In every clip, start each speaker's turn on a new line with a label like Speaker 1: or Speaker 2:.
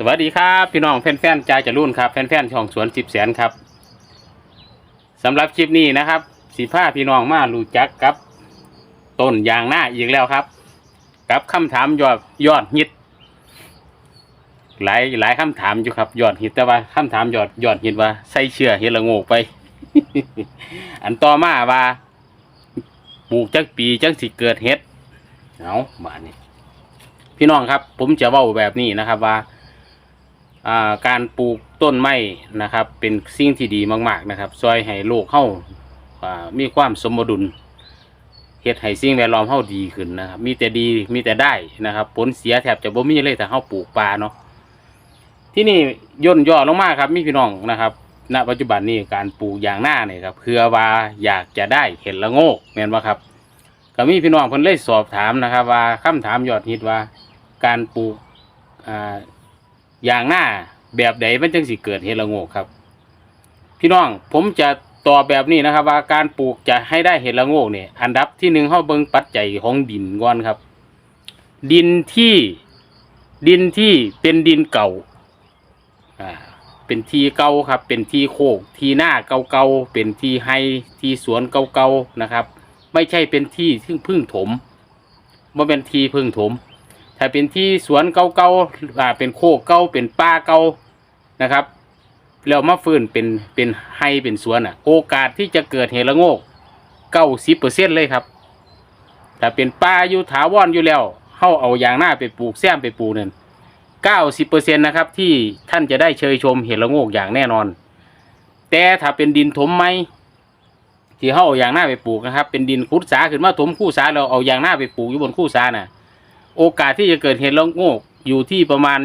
Speaker 1: สวัสดีครับ พี่น้องแฟนๆจ่าจรุ่นครับแฟนๆช่องสวนสิบแสนครับสำหรับคลิปนี้นะครับสีผ้าพี่น้องมารู้จักกับต้นยางหน้าอีกแล้วครับ กับคำถามยอดยอดฮิตหลายหลายคำถามอยู่ครับ ยอดฮิตแต่ว่าคำถามยอดยอดฮิตว่าใส่เชื่อเฮละโงกไป อันต่อมาว่าปลูกจักปีจังสิเกิดเฮ็ดเอาบาดนี้พี่น้องครับ ผมจะเว้าแบบนี้นะครับว่า การปลูกต้นไม้นะครับ เป็นสิ่งที่ดีมากๆนะครับซอยให้โลกเข้ามีความสมดุลเฮ็ดให้สิ่งแวดล้อมเข้าดีขึ้นนะครับ มีแต่ดีมีแต่ได้นะครับ ผลเสียแทบจะบ่มีเลยถ้าเข้าปลูกป่าเนาะที่นี่ย่นย่อลงมาครับ มีพี่น้องนะครับณปัจจุบันนี้การปลูกยางหน้าเนี่ยครับเพื่อว่าอยากจะได้เห็ดละโงกแม่นบ่ครับก็มีพี่น้องเพิ่นเลยสอบถามนะครับ ว่าคำถามยอดฮิตว่า การปลูกอ่า อย่างหน้าแบบใดมันจึงสิเกิดเฮดละโงกครับ พี่น้องผมจะตอบแบบนี้นะครับ ว่าการปลูกจะให้ได้เห็ดละโงกเนี่ยอันดับที่หนึ่งเข้าเบิงปัจจัยของดินก่อนครับ ดินที่ดินที่เป็นดินเก่าอ่าเป็นที่เก่าครับ เป็นที่โคกที่หน้าเก่าๆเป็นที่ไฮที่สวนเก่าๆนะครับ ไม่ใช่เป็นที่ซึ่งพึ่งถมว่าเป็นที่พึ่งถม ถ้าเป็นที่สวนเก่าๆอ่าเป็นโคกเก่าเป็นป่าเก่านะครับแล้วมาฟื้นเป็นเป็นไฮเป็นสวนอะ โอกาสที่จะเกิดเห็ดละโงกเก้าสิบเปอร์เซ็นเลยครับถ้าเป็นป่าอยู่ถาวรอยู่แล้วเข้าเอาอย่างหน้าไปปลูกแซมไปปลูกนั่นเก้าสิบเปอร์เซ็นนะครับ ที่ท่านจะได้เชยชมเห็ดละโงกอย่างแน่นอน แต่ถ้าเป็นดินถมไหมที่เข้าเอาอย่างหน้าไปปลูกนะครับ เป็นดินคุดสาขึ้นมาถมคู่สาเราเอาอย่างหน้าไปปลูกอยู่บนคู่สาน่ะ โอกาสที่จะเกิดเห็ดละโงกอยู่ที่ประมาณ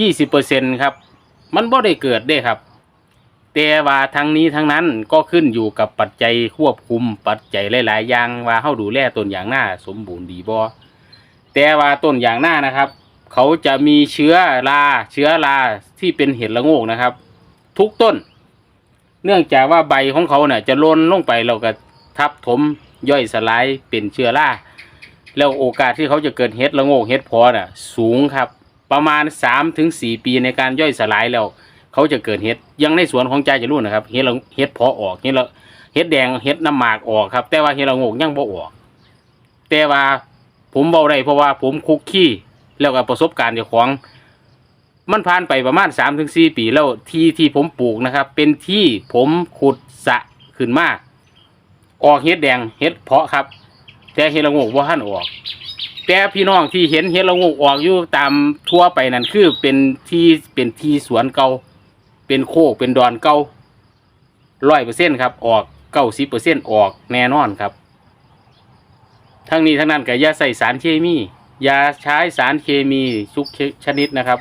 Speaker 1: ยี่สิบเปอร์เซ็นครับ มันบ่ได้เกิดได้ครับ แต่ว่าทั้งนี้ทั้งนั้นก็ขึ้นอยู่กับปัจจัยควบคุมปัจจัยหลาย ๆ อย่างว่าเฮาดูแลต้นอย่างหน้าสมบูรณ์ดีบ่แต่ว่าต้นอย่างหน้านะครับ เขาจะมีเชื้อราเชื้อราที่เป็นเห็ดละโงกนะครับ ทุกต้น เนื่องจากว่าใบของเขาเนี่ยจะล้นลงไปเราก็ทับถมย่อยสลายเป็นเชื้อรา แล้วโอกาสที่เขาจะเกิดเห็ดละโงกเห็ดพอน่ะ สูงครับ ประมาณ3าถึงสปีในการย่อยสลายแล้ว เขาจะเกิดเห็ดยังในสวนของใจจะรู้นะครับเห็ดละเห็ดพอออกเห็ดละเห็ดแดงเห็ดน้ำหมากออกครับ แต่ว่าเห็ดละโงกยังบ่ออก แต่ว่าผมเบาได้เพราะว่าผมคุกคีแล้วก็ประสบการณ์เจ้าของ มันผ่านไปประมาณ3าถึงสปีแล้วที่ที่ผมปลูกนะครับ เป็นที่ผมขุดสะขึ้นมาออกเห็ดแดงเห็ดเพาะครับ แต่เฮดละโงกว่าท่านออก แต่พี่น้องที่เห็นเฮดละโงกออกอยู่ตามทั่วไปนั่นคือเป็นที่เป็นที่สวนเก่าเป็นโคกเป็นดอนเก่าร้อยเปอร์เซ็นครับ ออกเก้าสิบเปอร์เซ็นออกแน่นอนครับ ทั้งนี้ทั้งนั้นก็อย่าใส่สารเคมีอย่าใช้สารเคมีทุกชนิดนะครับ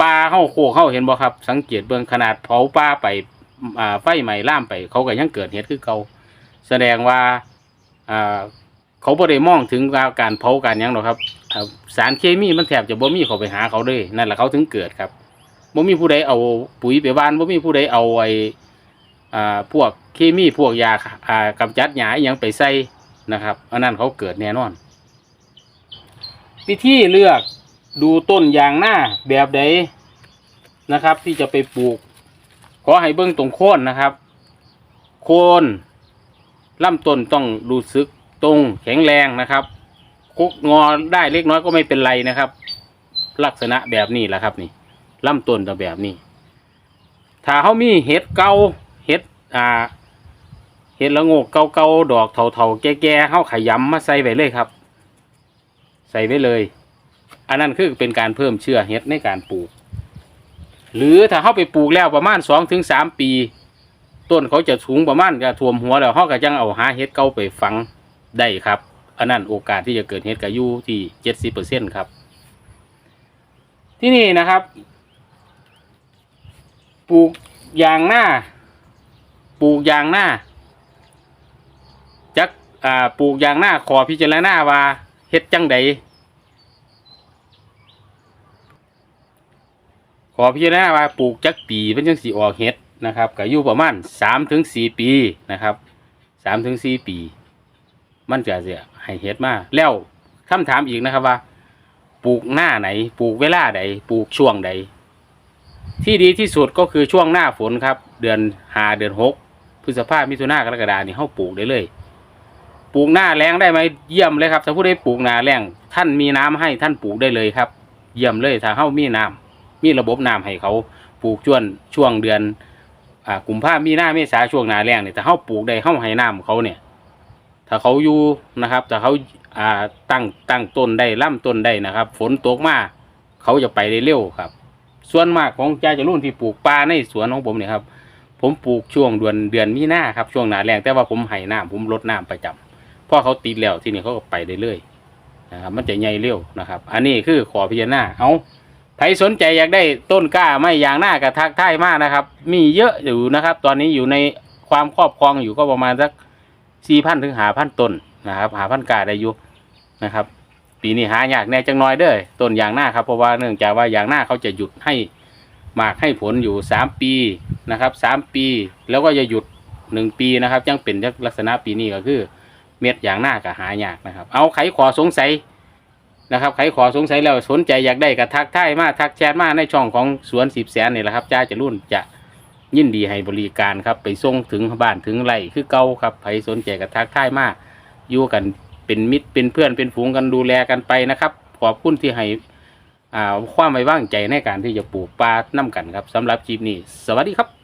Speaker 1: ปลาเข้าโคกเข้าเห็นบ่ครับ สังเกตเบื้องขนาดเผาปลาไปไฟใหม่ล่ามไป เขาก็ยังเกิดเหตุคือเก่าแสดงว่า อ่าเขาบ่ได้มองถึงการเผาการยังหรอกครับสารเคมีมันแทบจะบ่มีเขาไปหาเขาเลยนั่นแหละเขาถึงเกิดครับบ่มีผู้ใดเอาปุ๋ยไปบ้านบ่มีผู้ใดเอาไอ้พวกเคมีพวกยาอ่ากำจัดหญ้าอหยังไปใส่นะครับอันนั้นเขาเกิดแน่นอนวิธีเลือกดูต้นยางหน้าแบบใดนะครับ ที่จะไปปลูก ขอให้เบิ่งตรงโคนนะครับ โคน ลำต้นต้องรู้สึกตรงแข็งแรงนะครับคุกงอได้เล็กน้อยก็ไม่เป็นไรนะครับ ลักษณะแบบนี้แหละครับนี่ลำต้นจะแบบนี้ ถ้าเขามีเห็ดเกาเห็ดอ่าเห็ดละโงกเก่าดอกเถาๆแก่ๆเขาขยำมาใส่ไว้เลยครับ ใส่ไว้เลย อันนั้นคือเป็นการเพิ่มเชื้อเห็ดในการปลูก หรือถ้าเขาไปปลูกแล้วประมาณสองถึงสามปี ต้นเขาจะสูงประมาณกระท่วมหัวแล้วเขาก็จังเอาหาเห็ดเก่าไปฝังได้ครับ อันนั้นโอกาสที่จะเกิดเห็ดกระยูที่เจ็ดสิบเปอร์เซ็นครับ ที่นี่นะครับ ปลูกยางหน้า ปลูกยางหน้าจักอ่าปลูกยางหน้าขอพิจารณาว่าเฮ็ดจังใดขอพิจารณาว่าปลูกจักปีมันจังสีออกเห็ด นะครับก็อยู่ประมาณสามถึงสี่ปีนะครับสามถึงสี่ปี มันจะเสียให้เฮ็ดมาแล้วคำถามอีกนะครับว่า ปลูกหน้าไหน ปลูกเวลาใดปลูกช่วงใด ที่ดีที่สุดก็คือช่วงหน้าฝนครับ เดือนหาเดือนหกพฤษภามิถุนากรกฎานี่เขาปลูกได้เลย ปลูกหน้าแรงได้ไหมเยี่ยมเลยครับถ้าผู้ใดปลูกหน้าแรงท่านมีน้ำให้ท่านปลูกได้เลยครับ เยี่ยมเลยถ้าเขามีน้ำมีระบบน้ำให้เขาปลูกช่วงช่วงเดือน อ่ากุมภามีหน้าเมษาช่วงหนาแรงเนี่ยแต่เขาปลูกได้เขาให้น้ำเขาเนี่ย ถ้าเขาอยู่นะครับถ้าเขาอ่าตั้งตั้งต้นได้ล่ำต้นได้นะครับ ฝนตกมาเขาจะไปได้เร็วครับ ส่วนมากของจ่าจะรุ่นที่ปลูกปลาในสวนของผมเนี่ยครับผมปลูกช่วงเดือนเดือนมีนาครับช่วงหนาแรงแต่ว่าผมให้น้ำผมลดน้ำประจำเพราะเขาติดแล้วที่นี่เขาก็ไปได้เรื่อยนะครับมันจะใหญ่เร็วนะครับ อันนี้คือขอพิจารณาเอา รสนใจอยากได้ต้นกล้าไม่ยางหน้ากระทักท้ายมากนะครับ มีเยอะอยู่นะครับ ตอนนี้อยู่ในความครอบครองอยู่ก็ประมาณสักสี่พันถึงหาพันต้นนะครับ หาพันกาได้อยู่นะครับ ปีนี้หายากแน่จังน้อยเด้อต้นยางหน้าครับเพราะว่าเนื่องจากว่ายางหน้าเขาจะหยุดให้หมากให้ผลอยู่สามปีนะครับสามปี แล้วก็จะหยุดหนึ่งปีนะครับจังเป็นลักษณะปีนี้ก็คือ เม็ดยางหน้าก็หายากนะครับ เอาไขขอสงสัย นะครับไขขอสงสัยแล้วสนใจอยากได้ก็ทักท่ายมาทักแชทมาในช่องของสวนสิบแสนนี่แหละครับจ้าจะรุ่นจะยินดีให้บริการครับ ไปส่งถึงบ้านถึงไร่คือเก่าครับใครสนใจก็ทักท่ายมาอยู่กันเป็นมิตรเป็นเพื่อนเป็นฝูงกันดูแลกันไปนะครับ ขอบคุณที่ให้ความไว้วางใจในการที่จะปลูกปลาน้ำกันครับสำหรับคลิปนี้ สวัสดีครับ